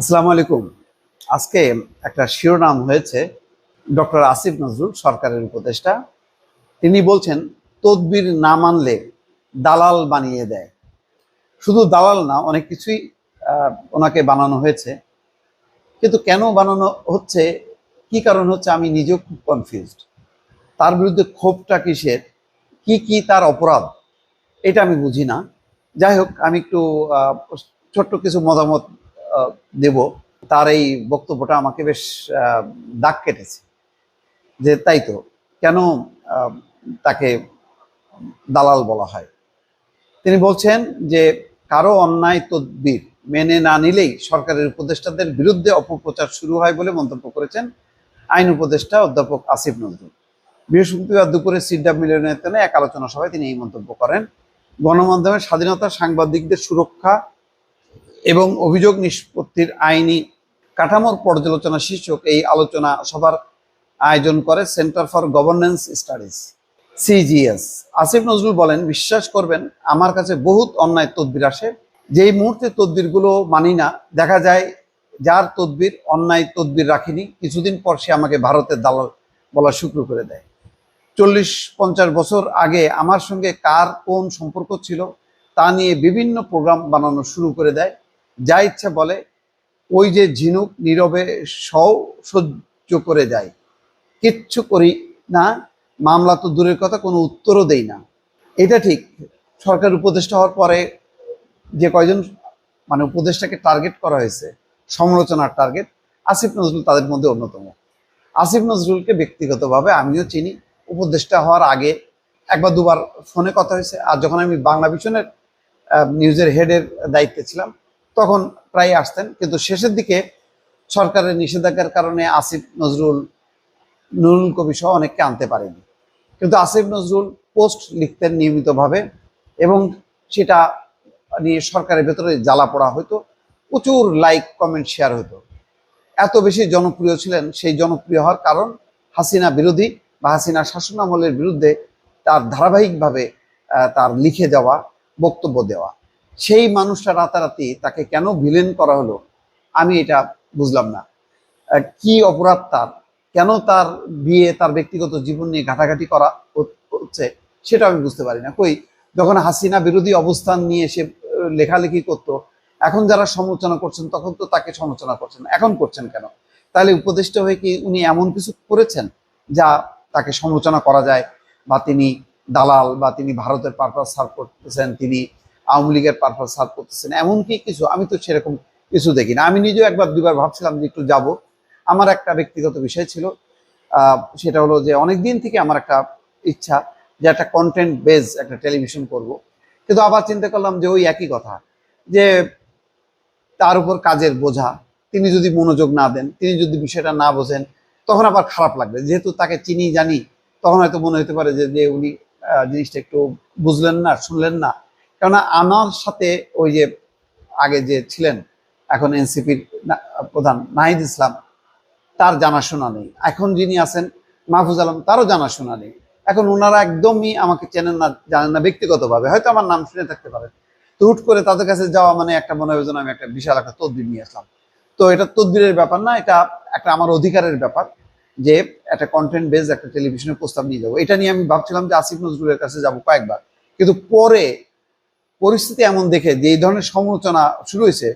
আসসালামু আলাইকুম। আজকে একটা শিরোনাম হয়েছে ডক্টর আসিফ নজরুল সরকারের উপদেষ্টা। তিনি বলছেন, তদবির না মানলে দালাল বানিয়ে দেয়। শুধু দালাল না, অনেক কিছুই ওনাকে বানানো হয়েছে। কিন্তু কেন বানানো হচ্ছে? কি কারণ হচ্ছে? আমি নিজেও খুব কনফিউজড তার বিরুদ্ধে ক্ষোভটা কিসের? কি কি তার অপরাধ? এটা আমি বুঝি না। যাই হোক, আমি একটু ছোট্ট কিছু মতামত দেব। তার এই বক্তব্যটা আমাকে বেশ দাগ কেটেছে। যে তাই তো, কেন তাকে দালাল বলা হয়? তিনি বলছেন যে, কারও অন্যায় তদবির মেনে না নিলেই সরকারের উপদেষ্টাদের বিরুদ্ধে অপপ্রচার শুরু হয় বলে মন্তব্য করেছেন আইন উপদেষ্টা অধ্যাপক আসিফ নজরুল। বৃহস্পতিবার দুপুরে সিডাব মিলনায়তনে এক আলোচনা সভায় তিনি এই মন্তব্য করেন। গণমাধ্যমের স্বাধীনতা সাংবাদিকদের সুরক্ষা এবং অভিযোগ নিষ্পত্তির আইনি কাঠামোর পর্যালোচনা শীর্ষক এই আলোচনা সভার আয়োজন করে centre for governance studies, CGS. Asif Nazrul বলেন, বিশ্বাস করবেন, আমার কাছে বহুত অন্যায় তদবির আসে। যেই মুহূর্তে তদবিরগুলো মানি না, দেখা যায় যার তদবির অন্যায় তদবির রাখিনি, কিছুদিন পর সে আমাকে ভারতের দালাল বলা শুরু করে দেয়। চল্লিশ পঞ্চাশ বছর আগে আমার সঙ্গে কার কোন সম্পর্ক ছিল, তা নিয়ে বিভিন্ন প্রোগ্রাম বানানো শুরু করে দেয়। যা ইচ্ছা বলে, ওই যে ঝিনুক নীরবে সও সহ্য করে যায়। কিচ্ছু করি না, মামলা তো দূরের কথা, কোনো উত্তরও দেই না। এটা ঠিক সরকার উপদেষ্টা হওয়ার পরে যে কয়জন মানে উপদেষ্টাকে টার্গেট করা হয়েছে, সমালোচনার টার্গেট আসিফ নজরুল তাদের মধ্যে অন্যতম। আসিফ নজরুলকে ব্যক্তিগতভাবে আমিও চিনি, উপদেষ্টা হওয়ার আগে একবার দুবার ফোনে কথা হয়েছে, আর যখন আমি বাংলা ভিশনের নিউজের হেডের দায়িত্বে ছিলাম তখন প্রায় আসতেন। কিন্তু শেষের দিকে সরকারের নিষেধাজ্ঞার কারণে আসিফ নজরুল, নুরুল কবি সহ অনেককে আনতে পারেনি। কিন্তু আসিফ নজরুল পোস্ট লিখতেন নিয়মিতভাবে এবং সেটা নিয়ে সরকারের ভেতরে জ্বালা পড়া হতো প্রচুর লাইক, কমেন্ট, শেয়ার হতো এত বেশি জনপ্রিয় ছিলেন সেই জনপ্রিয় হওয়ার কারণ হাসিনা বিরোধী বা হাসিনা শাসনামলের বিরুদ্ধে তার ধারাবাহিকভাবে তার লিখে যাওয়া বক্তব্য দেওয়া। সেই মানুষটা রাতারাতি তাকে কেন ভিলেন করা হলো, আমি এটা বুঝলাম না। কি অপরাধ তার? কেন তার বিয়ে, তার ব্যক্তিগত জীবন নিয়ে ঘাটাঘাটি করা হচ্ছে সেটা আমি বুঝতে পারি না। কই, যখন হাসিনা বিরোধী অবস্থান নিয়ে সে লেখালেখি করতো, এখন যারা সমালোচনা করছেন, তখন তো তাকে সমালোচনা করছেন এখন করছেন কেন? তাহলে উপদেষ্টা হয়ে কি উনি এমন কিছু করেছেন যা তাকে সমালোচনা করা যায় বা তিনি দালাল বা তিনি ভারতের পারপাস সার্ভ করতেছেন, তিনি আওয়ামী লীগের পারপাস সার্ভ করতেছেন এমন কি কিছু, আমি তো সেরকম কিছু দেখি না। আমি নিজেও একবার দুবার ভাবছিলাম যে একটু যাব। আমার একটা ব্যক্তিগত বিষয় ছিল সেটা হলো যে অনেক দিন থেকে আমার একটা ইচ্ছা যে একটা কন্টেন্ট বেজ একটা টেলিভিশন করব। কিন্তু আবার চিন্তা করলাম যে ওই একই কথা, যে তার উপর কাজের বোঝা, তিনি যদি মনোযোগ না দেন, তিনি যদি বিষয়টা না বোঝেন, তখন আবার খারাপ লাগবে। যেহেতু তাকে চিনি জানি, তখন হয়তো মনে হতে পারে যে উনি জিনিসটা একটু বুঝলেন না, শুনলেন না। কেননা আমার সাথে ওই যে আগে যে ছিলেন, এখন এনসিপির প্রধান নাহিদ ইসলাম, তার জানাশোনা নেই। এখন যিনি আছেন, মাহফুজ আলম, তারও জানাশোনা নেই। এখন ওনারা একদমই আমাকে চেনেন না, জানেন না ব্যক্তিগতভাবে। হয়তো আমার নাম শুনে থাকতে পারেন তো হুট করে তাদের কাছে যাওয়া মানে একটা মনে হয় আমি একটা বিশাল একটা তদবির নিয়ে আসলাম। তো এটা তদবিরের ব্যাপার না, এটা একটা আমার অধিকারের ব্যাপার যে একটা কন্টেন্ট বেস একটা টেলিভিশনের প্রস্তাব নিয়ে যাব। এটা নিয়ে আমি ভাবছিলাম যে আসিফ নজরুলের কাছে যাব কয়েকবার। কিন্তু পরে পরিস্থিতি এমন দেখে যে এই ধরনের সমালোচনা শুরু হয়েছে,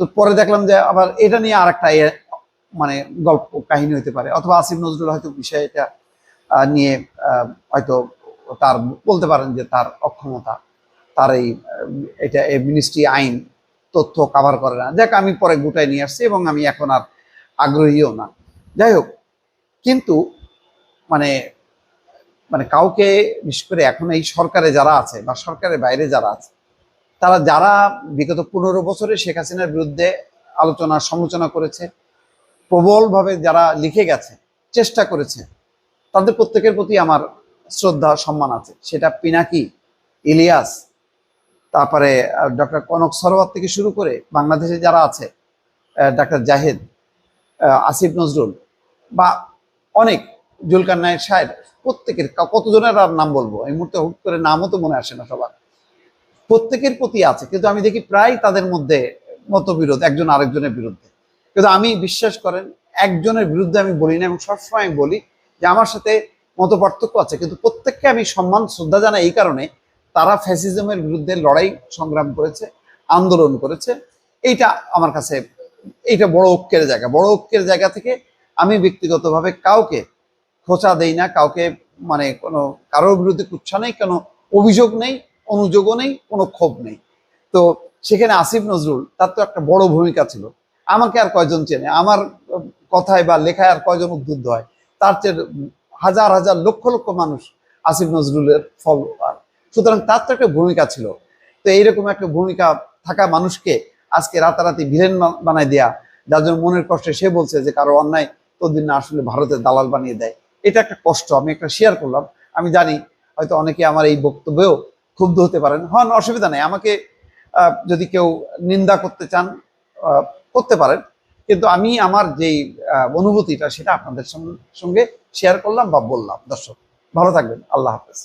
তো পরে দেখলাম যে আবার এটা নিয়ে আর একটা মানে গল্প কাহিনী হতে পারে। অথবা আসিফ নজরুল হয়তো বিষয়টা নিয়ে হয়তো তার বলতে পারেন যে তার অক্ষমতা, তার এই, এটা মিনিস্ট্রি আইন, তথ্য কাভার করে না। যাক, আমি পরে গোটায় নিয়ে আসছি এবং আমি এখন আর আগ্রহীও না। যাই হোক, কিন্তু মানে মানে কাউকে, বিশেষ করে এখন এই সরকারে যারা আছে বা সরকারের বাইরে যারা আছে, তারা যারা বিগত পনেরো বছরে শেখ হাসিনার বিরুদ্ধে আলোচনা, সমালোচনা করেছে, প্রবলভাবে যারা লিখে গেছে, চেষ্টা করেছে, তাদের প্রত্যেকের প্রতি আমার শ্রদ্ধা, সম্মান আছে। সেটা পিনাকি, ইলিয়াস, তারপরে ডক্টর কনক সরোয়ার থেকে শুরু করে বাংলাদেশে যারা আছে ডাক্তার জাহেদ আসিফ নজরুল বা অনেক জুলকার নায়ের সাহেব, প্রত্যেকের কতজনের আর নাম বলব? এই মুহূর্তে হুট করে নামও তো মনে আসে না সবার। প্রত্যেকের প্রতি আছে, কিন্তু আমি দেখি প্রায় তাদের মধ্যে মতবিরোধ, একজন আরেকজনের বিরুদ্ধে। কিন্তু আমি বিশ্বাস করেন, একজনের বিরুদ্ধে আমি বলি না এবং সবসময় বলি যে আমার সাথে মত পার্থক্য আছে, কিন্তু প্রত্যেককে আমি সম্মান, শ্রদ্ধা জানাই এই কারণে তারা ফ্যাসিজমের বিরুদ্ধে লড়াই সংগ্রাম করেছে, আন্দোলন করেছে। এইটা আমার কাছে, এইটা বড় ঐক্যের জায়গা। বড় ঐক্যের জায়গা থেকে আমি ব্যক্তিগতভাবে কাউকে খোঁচা দেই না, কাউকে মানে কোনো কারোর বিরুদ্ধে কুচ্ছা নেই, কোনো অভিযোগ নেই, অনুযোগও নেই, কোনো ক্ষোভ নেই। তো সেখানে আসিফ নজরুল, তার তো একটা বড় ভূমিকা ছিল। আমাকে আর কয়জন চেনে? আমার কথায় বা লেখায় আর কয়জন উদ্বুদ্ধ হয়? তার চেয়ে হাজার হাজার, লক্ষ লক্ষ মানুষ আসিফ নজরুলের ফলোয়ার সুতরাং তার তো একটা ভূমিকা ছিল। তো এইরকম একটা ভূমিকা থাকা মানুষকে আজকে রাতারাতি ভিলেন বানায় দেয়া, যার জন্য মনের কষ্টে সে বলছে যে, কারও অন্যায় ততদিন না আসলে ভারতের দালাল বানিয়ে দেয়। এটা একটা কষ্ট, আমি একটা শেয়ার করলাম। আমি জানি, হয়তো অনেকে আমার এই বক্তব্যেও ক্ষুব্ধ হতে পারেন। হন, অসুবিধা নেই। আমাকে যদি কেউ নিন্দা করতে চান করতে পারেন। কিন্তু আমি আমার যেই অনুভূতিটা, সেটা আপনাদের সঙ্গে- সঙ্গে শেয়ার করলাম বা বললাম। দর্শক, ভালো থাকবেন। আল্লাহ হাফেজ।